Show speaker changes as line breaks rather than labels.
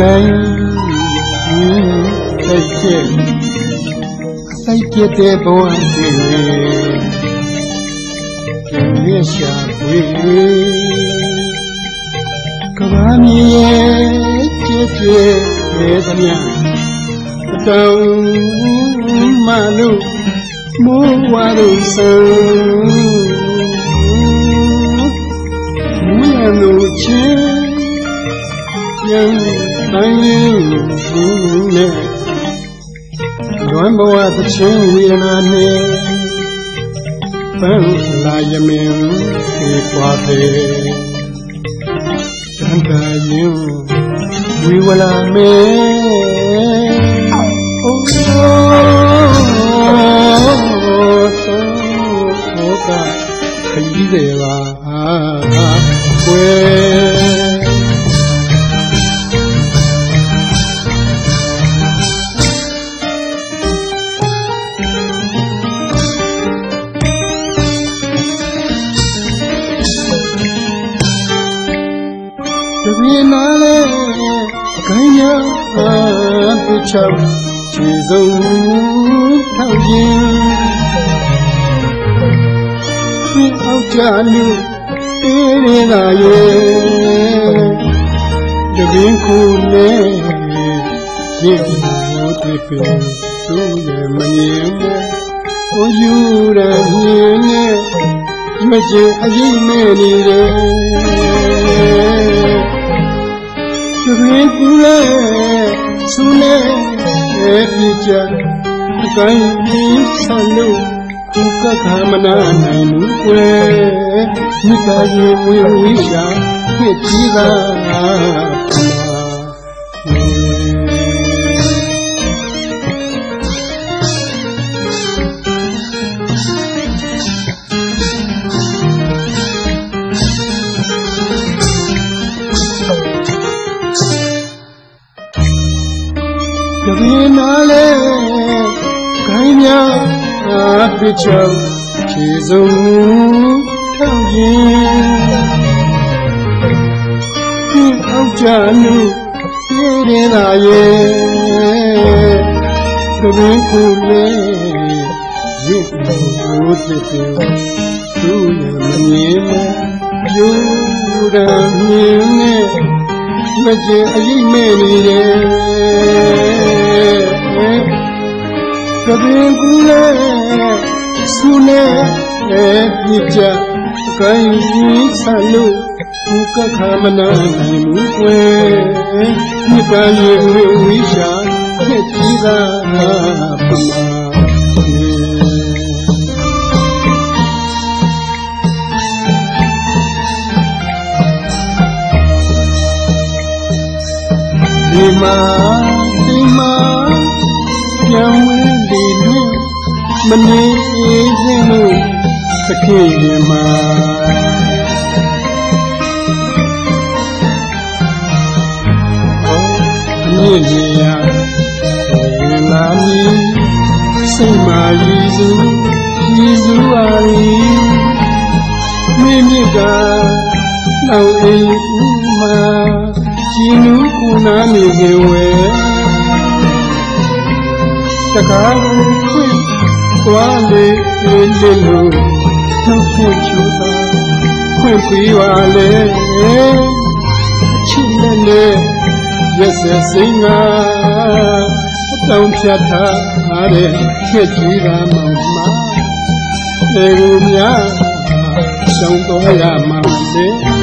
နိုင်စိတ်ကျက်စိတ်ကျက်တဲ့ဘဝတွေကြွေရှာဖွေကဘာမြေရဲ့ကျက်ကျက်ရဲ့သမျှအတောင်မလို့မိုးဝါလို့ဆန်းမူရလို့ချင်း ပြန်တိုင်းဘူးနဲ့လွမ်းဘဝသချင်းဝေဒနာနဲ့ပန်းလာယမင်ပြေပွားတယ်တန်တာရင်ဝီဝလာမဲအိုးသောကခကြီးစေပါကွယ် ချောက်ခြေစုံထောက်ရင်ဒီအောက်ကြလူတေးရလာရဲ့တပင်းကိုလေရစ်မိုးတွေပင်သူ့ရဲ့မမြင်နဲ့အိုယူရမြင်နဲ့မကျင်အရင်မဲ့နေတယ်တပင်းကူလဲ ဆူလဲရဲ့ပြကြအတိုင်းပြီးဆန်လို့ခုကခမနာနိုင်ဘူးကွယ်မိသားစုဝေဝေးရှာဖြစ်ကြီးတာ တပင်းနာလဲခိုင်းများအပြစ်ချောက်ခြေစုံထောက်ရင်ဒီအောက်ကြလူပြေးရလာရဲ့တပင်းကိုလေရစ်လို့တည်တယ်သူရဲ့မမြင်နဲ့ပြိုးရမြင်နဲ့ မကျင်အရင်မဲ့နေတယ်ကပင်ကူလဲဆူလဲပြကြအကိုင်းကြီးဆန်လို့ဘုကခမနာနိုင်ဘူးကွယ်မြစ်ပါရေဝေဝိရှာဖြစ်ကြီးသာပမာ မှာဒီမှာပြန်ဝင်လေလို့မနေခြင်းလို့သခင်ရင်မှာအမြင့်ကြီးရဝင်လာမည်စိတ်မာရည်စုရည်စုပါရီမိမိကနောက်အိမ်ဥမာ ကြည်နူးကုနာနေခြင်းဝဲတကားကိုခွင့်သွားလေလေလို့နှုတ်ဖို့ချူတာခွင့်ပေးပါလေအချစ်နဲ့နဲ့ရက်စက်စိမ်ကအတောင်ဖြတ်ထားတဲ့ချက်ကြီးကမောင်မလေကိုများရှောင်းတော့ရမှာလေ